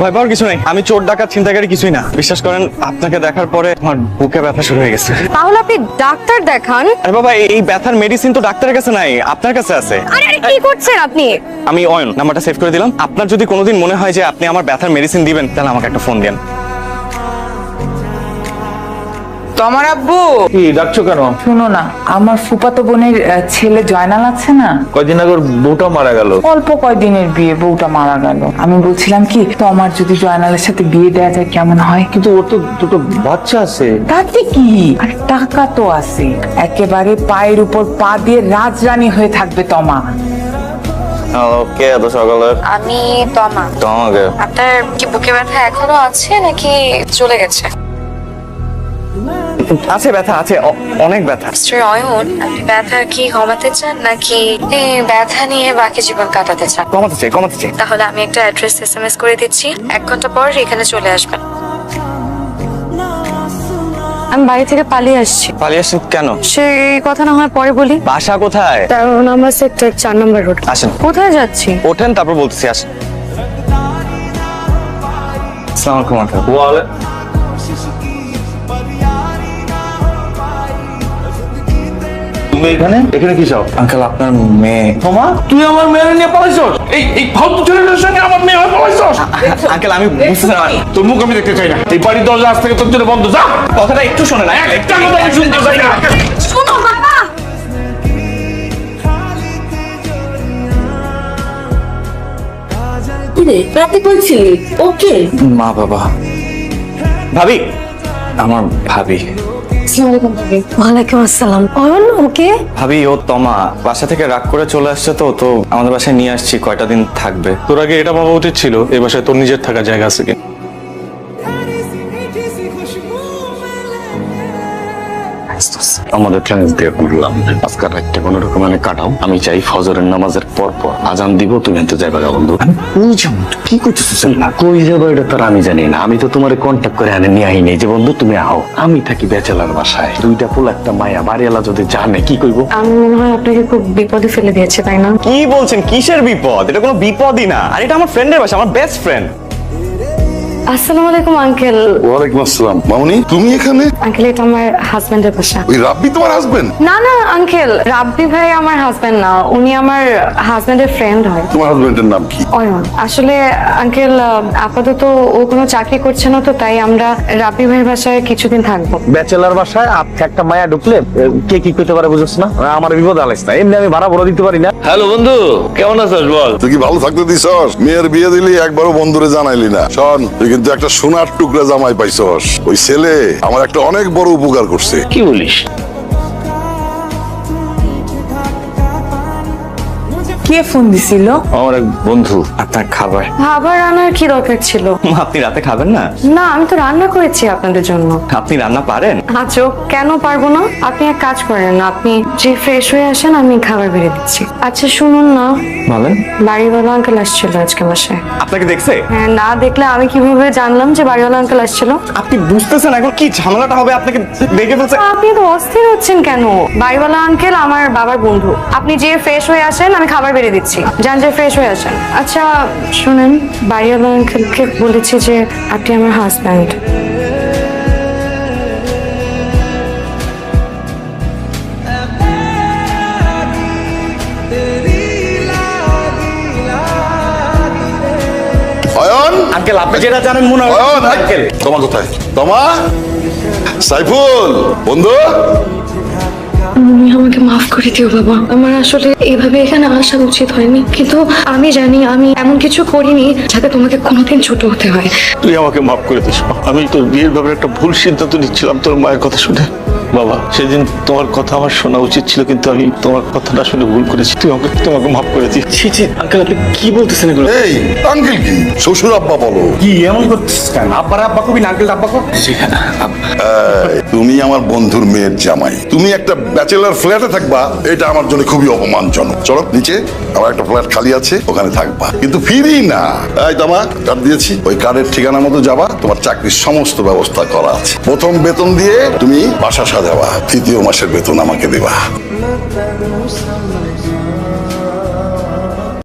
ভয় পাওয়ার কিছু নাই। আমি চোর ডাকাত চিন্তাকারী কিছুই না। বিশ্বাস করেন আপনাকে দেখার পরে আমার বুকে ব্যথা শুরু হয়ে গেছে। তাহলে আপনি ডাক্তার দেখান। আরে বাবা এই ব্যথার মেডিসিন তো ডাক্তারের কাছে নাই আপনার কাছে আছে। আরে আরে কি করছেন আপনি? আমি অয়ন নাম্বারটা সেভ করে দিলাম। আপনার যদি কোনোদিন মনে হয় যে আপনি আমার ব্যথার মেডিসিন দিবেন তাহলে আমাকে একটা ফোন দেন। তোমার আব্বু। কি ডাকছো কেন? শুনো না আমার ফুপাতো বোনের আহ, ছেলে জয়নাল আছে না? কয়দিন আগে ওর বউটা মারা গেল। অল্প কয়দিনের বিয়ে বউটা মারা গেল। আমি বলছিলাম কি তোমার যদি জয়নালের সাথে বিয়ে দেওয়া যায় কেমন হয়? কিন্তু ওর তো দুটো বাচ্চা আছে। তাতে কি? আর টাকা তো আছে। একেবারে পায়ের উপর পা দিয়ে রাজরানী হয়ে থাকবে তমা। ওকে এত সকালে? আমি তমা। তোমাকে। আপনার কি বুকে ব্যথা এখনও আছে নাকি চলে গেছে? আছে ব্যথা আছে অনেক ব্যথা। মিস্টার অয়ন আপনি ব্যথা কি কমাতে চান নাকি এই ব্যথা নিয়ে বাকি জীবন কাটাতে চান? কমাতে চাই কমাতে চাই। তাহলে আমি একটা অ্যাড্রেস এসএমএস করে দিচ্ছি। এক ঘণ্টা পর এখানে চলে আসবেন। আমি বাড়ি থেকে পালিয়ে আসছি। পালিয়ে আসেন কেন? সেই কথা না হয় পরে বলি। বাসা কোথায়? তেরো নম্বর সেক্টর চার নম্বর রোড। আসেন। কোথায় যাচ্ছি? ওঠেন তারপর বলতেছি আসেন। আসসালামু আলাইকুম আঙ্কেল। তুমি এখানে? এখানে কি চাও? আঙ্কেল আপনার মেয়ে। তোমা তুই আমার মেয়ে নিয়ে পালাইছস? এই এই ফালতু ছেলেটার সঙ্গে আমার মেয়ে হয়ে পালাইছস? আঙ্কেল আমি বুঝতে না তোর মুখ আমি দেখতে চাই না। এই বাড়ির দরজা আজ থেকে তোর জন্য বন্ধ যা। কথাটা একটু শোনেন না। একটা কথা আমি শুনতে চাই না। শোনো বাবা। রাতে বলছিলি? ওকে? মা বাবা। ভাবি আমার ভাবি। ওয়ালাইকুম আসসালাম। অয়ন ওকে? ভাবি ও তমা। বাসা থেকে রাগ করে চলে আসছে তো তো আমাদের বাসায় নিয়ে আসছি কয়টা দিন থাকবে। তোর আগে এটা ভাবা উচিত ছিল এই বাসায় তোর নিজের থাকার জায়গা আছে কি আমাদের চ্যালেঞ্জ দিয়ে আজকাল রাতটা কোনো রকম মানে কাটাও। আমি চাই ফজরের নামাজের পর পর আজান দিব তুমি তো যাইবা গা বন্ধু। আমি কই যাব? কি করতেছিস না কই যাব এটা তো আমি জানি না। আমি তো তোমার কন্ট্যাক্ট করে আনে নিয়ে আইনি যে বন্ধু তুমি আও। আমি থাকি বেচালার বাসায়। দুইটা ফুল একটা মায়া। বাড়িওয়ালা যদি জানে কি কইবো? আমি মনে হয় আপনাকে খুব বিপদে ফেলে দিয়েছে তাই না? কি বলছেন? কিসের বিপদ? এটা কোনো বিপদই না। আর এটা আমার ফ্রেন্ডের বাসা আমার বেস্ট ফ্রেন্ড আসসালামু আলাইকুম আঙ্কেল। ওয়ালাইকুম আসসালাম। মামুনি তুমি এখানে? আঙ্কেল এটা আমার হাজবেন্ডের বাসা। ওই রাব্বি তোমার হাজবেন্ড না না আঙ্কেল রাব্বি ভাই আমার হাজবেন্ড না উনি আমার হাজবেন্ডের ফ্রেন্ড হয়। তোমার হাজবেন্ডের নাম কি? অয়ন। আসলে আঙ্কেল আপাতত ও কোনো চাকরি করছে না তো তাই আমরা রাব্বি ভাইয়ের বাসায় কিছুদিন থাকব। ব্যাচেলার বাসায় আপনি একটা মায়া ঢুকলে কে কি করতে পারে বুঝছ না? আমার বিপদ আলাইস না এমনি আমি ভাড়া ভরা দিতে পারি না। হ্যালো বন্ধু কেমন আছিস বল? তুই কি ভালো থাকতে দিছস? মেয়ের বিয়ে দিলি একবারও বন্ধুরে জানাইলি না। শোন তুই কিন্তু একটা সোনার টুকরা জামাই পাইছস। ওই ছেলে আমার একটা অনেক বড় উপকার করছে। কি বলিস? কে ফোন দিছিল? আমার এক বন্ধু। আপনার খাবার? খাবার আনার কি দরকার ছিল? আপনি রাতে খাবেন না? না আমি তো রান্না করেছি আপনাদের জন্য। আপনি রান্না পারেন? আজও কেন পারব না? আপনি এক কাজ করেন আপনি যে ফ্রেশ হয়ে আসেন আমি খাবার বেড়ে দিচ্ছি। আচ্ছা শুনুন না। বলেন। বাড়িওয়ালা আঙ্কেল আসছিল আজকে বাসায়। আপনাকে দেখছে? হ্যাঁ না দেখলে আমি কীভাবে জানলাম যে বাড়িওয়ালা আঙ্কেল আসছিল? আপনি বুঝতেছেন এখন কি ঝামেলাটা হবে? আপনাকে দেখে ফেলছে। আপনি তো অস্থির হচ্ছেন কেন? বাড়িওয়ালা আঙ্কেল আমার বাবার বন্ধু। আপনি যে ফ্রেশ হয়ে আসেন আমি খাবার বেড়ে দিচ্ছি। যান যে ফ্রেশ হয়ে আসেন। আচ্ছা শুনেন বাড়িওয়ালা আঙ্কেলকে বলেছি যে আপনি আমার হাজব্যান্ড অয়ন? আঙ্কেল আপনি যেটা জানেন মনে হয় অয়ন আঙ্কেল। তোমা কোথায়? তোমা সাইফুল বন্ধু? তুমি আমাকে মাফ করে দিও, বাবা। আমার আসলে এভাবে এখানে আসা উচিত হয়নি। কিন্তু আমি জানি আমি এমন কিছু করিনি যাতে তোমাকে কোনোদিন ছোট হতে হয়। তুই আমাকে মাফ করে দিস আমি তোর বিয়ের ব্যাপারে একটা ভুল সিদ্ধান্ত নিচ্ছিলাম তোর মায়ের কথা শুনে। বাবা সেদিন তোমার কথা আমার শোনা উচিত ছিল কিন্তু আমি তোমার কথাটা শুনে ভুল করেছি। তুই আমাকে তোমাকে মাফ করে দিস। ছি ছি আঙ্কেল আপনি কি বলতেছেন এগুলো? এই আঙ্কেল কি? শ্বশুর আব্বা বলো। কি এমন করতেছিস কেন? আব্বার আব্বা কবি আঙ্কেল আব্বা কো তুমি আমার বন্ধুর মেয়ের জামাই। তুমি একটা ব্যাচেলার ফ্ল্যাটে থাকবা এটা আমার জন্য খুবই অপমানজনক। চলো নিচে আমার একটা ফ্ল্যাট খালি আছে ওখানে থাকবা। কিন্তু ফিরি না। এই তোমা কার্ড দিয়েছি। ওই কার্ডের ঠিকানা মতো যাবা তোমার চাকরির সমস্ত ব্যবস্থা করা আছে। প্রথম বেতন দিয়ে তুমি বাসা সাজাবা তৃতীয় মাসের বেতন আমাকে দেবা